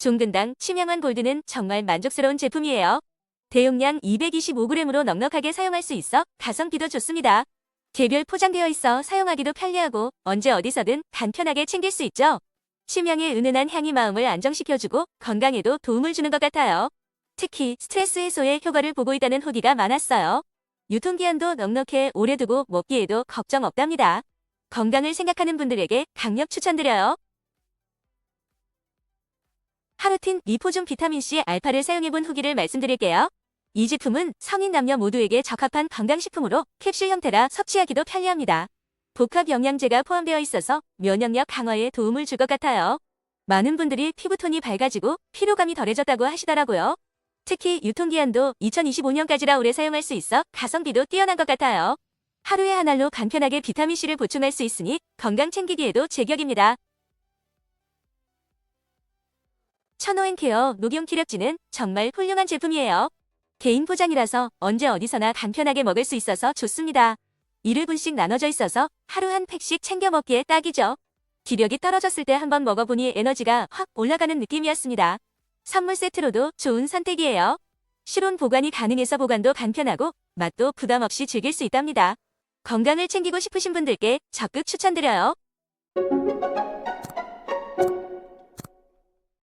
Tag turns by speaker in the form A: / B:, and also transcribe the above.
A: 종근당 침양원 골드는 정말 만족스러운 제품이에요. 대용량 225g으로 넉넉하게 사용할 수 있어 가성비도 좋습니다. 개별 포장되어 있어 사용하기도 편리하고 언제 어디서든 간편하게 챙길 수 있죠. 침향의 은은한 향이 마음을 안정시켜주고 건강에도 도움을 주는 것 같아요. 특히 스트레스 해소에 효과를 보고 있다는 후기가 많았어요. 유통기한도 넉넉해 오래 두고 먹기에도 걱정 없답니다. 건강을 생각하는 분들에게 강력 추천드려요. 하루틴 리포존 비타민C 알파를 사용해본 후기를 말씀드릴게요. 이 제품은 성인 남녀 모두에게 적합한 건강식품으로 캡슐 형태라 섭취하기도 편리합니다. 복합 영양제가 포함되어 있어서 면역력 강화에 도움을 줄 것 같아요. 많은 분들이 피부톤이 밝아지고 피로감이 덜해졌다고 하시더라고요. 특히 유통기한도 2025년까지라 오래 사용할 수 있어 가성비도 뛰어난 것 같아요. 하루에 한 알로 간편하게 비타민C를 보충할 수 있으니 건강 챙기기에도 제격입니다. 천호앤케어 녹용 키력지는 정말 훌륭한 제품이에요. 개인 포장이라서 언제 어디서나 간편하게 먹을 수 있어서 좋습니다. 1회분씩 나눠져 있어서 하루 한 팩씩 챙겨 먹기에 딱이죠. 기력이 떨어졌을 때 한번 먹어보니 에너지가 확 올라가는 느낌이었습니다. 선물 세트로도 좋은 선택이에요. 실온 보관이 가능해서 보관도 간편하고 맛도 부담 없이 즐길 수 있답니다. 건강을 챙기고 싶으신 분들께 적극 추천드려요.